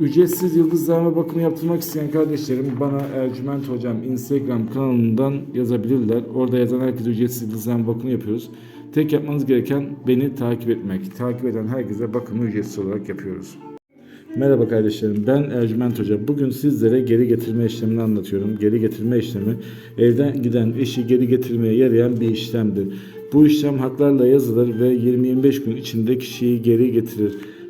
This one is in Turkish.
Ücretsiz yıldızlama bakımı yaptırmak isteyen kardeşlerim bana Ercüment Hocam Instagram kanalından yazabilirler. Orada yazan herkese ücretsiz yıldızlama bakımı yapıyoruz. Tek yapmanız gereken beni takip etmek. Takip eden herkese bakımı ücretsiz olarak yapıyoruz. Merhaba kardeşlerim ben Ercüment Hoca. Bugün sizlere geri getirme işlemini anlatıyorum. Geri getirme işlemi evden giden eşi geri getirmeye yarayan bir işlemdir. Bu işlem haklarla yazılır ve 20-25 gün içinde kişiyi geri getirir.